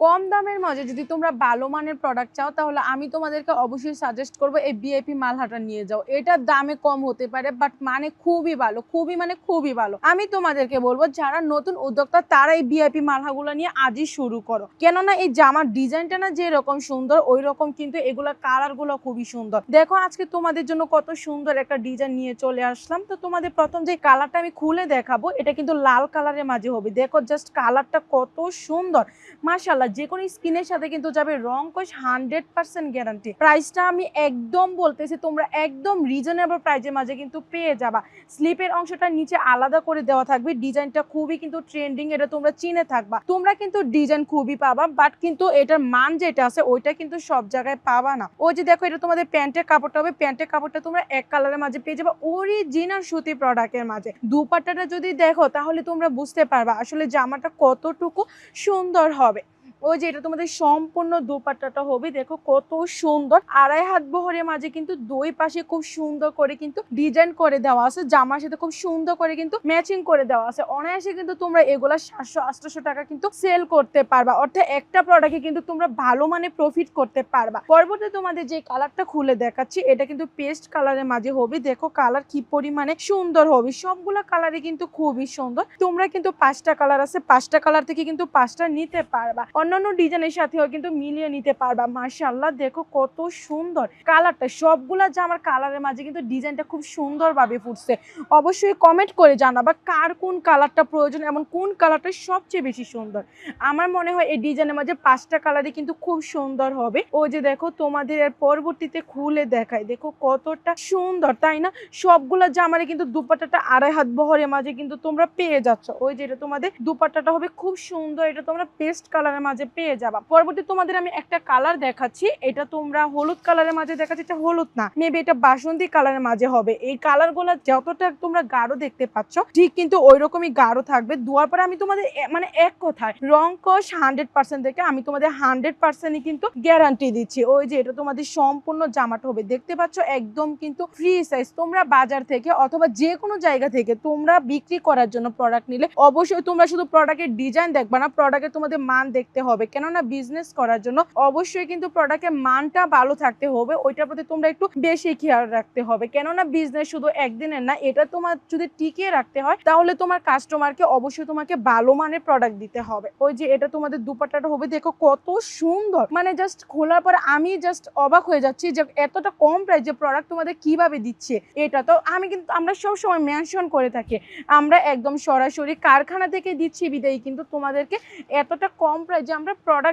কম দামের মাঝে যদি তোমরা ভালো মানের প্রোডাক্ট চাও, তাহলে আমি তোমাদেরকে অবশ্যই সাজেস্ট করব এই বিআইপি মালহাটা নিয়ে যাও। এটার দামে কম হতে পারে বাট মানে খুবই ভালো, খুবই মানে খুবই ভালো। আমি তোমাদেরকে বলব, যারা নতুন উদ্যোক্তা, তারা এই বিআইপি মালহাগুলো নিয়ে আজই শুরু করো। কেননা এই জামার ডিজাইনটা না যে রকম সুন্দর ওই রকম কিন্তু এগুলা কালারগুলো খুবই সুন্দর। দেখো, আজকে তোমাদের জন্য কত সুন্দর একটা ডিজাইন নিয়ে চলে আসলাম। তো তোমাদের প্রথম যে কালারটা আমি খুলে দেখাবো, এটা কিন্তু লাল কালারের মাঝে হবে। দেখো জাস্ট কালারটা কত সুন্দর। মাশাল্লাহ যে কোনো স্কিনের সাথে কিন্তু যাবে রং কোশ হান্ড্রেড পার্সেন্ট গ্যারান্টি। প্রাইসটা আমি একদম বলতেছি, তোমরা একদম রিজনেবল প্রাইজের মাঝে কিন্তু পেয়ে যাবা। স্লিপের অংশটা নিচে আলাদা করে দেওয়া থাকবে, ডিজাইনটা খুবই কিন্তু ট্রেন্ডিং এটা তোমরা চিনে থাকবা। তোমরা কিন্তু ডিজাইন খুবই পাবা বাট কিন্তু এটার মান যেটা আছে, ওইটা কিন্তু সব জায়গায় পাবা না। ওই যে দেখো, এটা তোমাদের প্যান্টের কাপড়টা হবে, প্যান্টের কাপড়টা তোমরা এক কালারের মাঝে পেয়ে যাবে অরিজিনাল সুতি প্রোডাক্টের মাঝে। দুপাট্টাটা যদি দেখো, তাহলে তোমরা বুঝতে পারবা আসলে জামাটা কতটুকু সুন্দর হবে। ওই যে এটা তোমাদের সম্পূর্ণ দুপাট্টাটা হবে, দেখো কত সুন্দর। আড়াই হাত বহরের মাঝে কিন্তু দুই পাশে খুব সুন্দর করে কিন্তু ডিজাইন করে দেওয়া আছে, জামার সাথে খুব সুন্দর করে কিন্তু ম্যাচিং করে দেওয়া আছে। অনায়াসে কিন্তু তোমরা এগুলা সাতশো আটশো টাকা কিন্তু সেল করতে পারবা, অর্থাৎ একটা প্রোডাক্টে কিন্তু তোমরা ভালো মানে প্রফিট করতে পারবা। পরবর্তী তোমাদের যে কালারটা খুলে দেখাচ্ছি, এটা কিন্তু পেস্ট কালারের মাঝে হবে, দেখো কালার কি পরিমাণে সুন্দর হবে। সবগুলা কালারে কিন্তু খুবই সুন্দর, তোমরা কিন্তু পাঁচটা কালার আছে, পাঁচটা কালার থেকে কিন্তু পাঁচটা নিতে পারবা। অন্যান্য ডিজাইনের সাথেও কিন্তু মিলিয়ে নিতে পারবা। মাশাআল্লাহ, দেখো কত সুন্দর কালারটা। সবগুলা জামার কালারের মাঝে কিন্তু ডিজাইনটা খুব সুন্দরভাবে ফুটছে। অবশ্যই কমেন্ট করে জানাবা কার কোন কালারটা প্রয়োজন এমন কোন কালারটা সবচেয়ে বেশি সুন্দর। আমার মনে হয় এই ডিজাইনের মাঝে পাঁচটা কালারই কিন্তু খুব সুন্দর হবে। ও যে দেখো তোমাদের এর পরবর্তীতে খুলে দেখায়। দেখো কতটা সুন্দর, তাই না? সবগুলা জামারে কিন্তু দুপাট্টাটা আড়াই হাত বহরের মাঝে কিন্তু তোমরা পেয়ে যাচ্ছ। ওই যে এটা তোমাদের দুপাট্টাটা হবে খুব সুন্দর। এটা তোমরা পেস্ট কালারের মাঝে পেয়ে যাবা। পরবর্তী তোমাদের আমি একটা কালার দেখাচ্ছি। এটা তোমরা হলুদ কালারের মাঝে দেখাচ্ছি, এটা হলুদ না। মেবি এটা বাসন্তী কালারের মাঝে হবে। এই কালারগুলা যতটা তোমরা গাঢ় দেখতে পাচ্ছ, ঠিক কিন্তু ওই রকমই গাঢ় থাকবে। দুয়ার পরে আমি তোমাদের মানে এক কথায়, রং কষ হান্ড্রেড পার্সেন্ট থেকে আমি তোমাদের হান্ড্রেড পার্সেন্টই কিন্তু গ্যারান্টি দিচ্ছি। ওই যে এটা তোমাদের সম্পূর্ণ জামাটা হবে। দেখতে পাচ্ছ একদম কিন্তু ফ্রি সাইজ তোমরা বাজার থেকে অথবা যে কোনো জায়গা থেকে তোমরা বিক্রি করার জন্য প্রোডাক্ট নিলে অবশ্যই তোমরা শুধু প্রোডাক্টের ডিজাইন দেখবা না প্রোডাক্টের তোমাদের মান দেখতে হবে। কেননা বিজনেস করার জন্য অবশ্যই কিন্তু প্রোডাক্টের মানটা ভালো থাকতে হবে। ওইটার প্রতি তোমরা একটু বেশি খেয়াল রাখতে হবে। কেননা বিজনেস শুধু একদিনের না, এটা তোমার যদি টিকিয়ে রাখতে হয়, তাহলে তোমার কাস্টমারকে অবশ্যই তোমাকে ভালো মানের প্রোডাক্ট দিতে হবে। ওই যে এটা তোমাদের দুপাট্টাটা হবে, দেখো কত সুন্দর। মানে জাস্ট খোলার পরে আমি জাস্ট অবাক হয়ে যাচ্ছি যে এতটা কম প্রাইসে প্রোডাক্ট তোমাদের কীভাবে দিচ্ছে। এটা তো আমি কিন্তু, আমরা সব সময় মেনশন করে থাকি। আমরা একদম সরাসরি কারখানা থেকে দিচ্ছি বিদায়ী, কিন্তু তোমাদেরকে এতটা কম প্রাইসে আমরা প্রোডাক্ট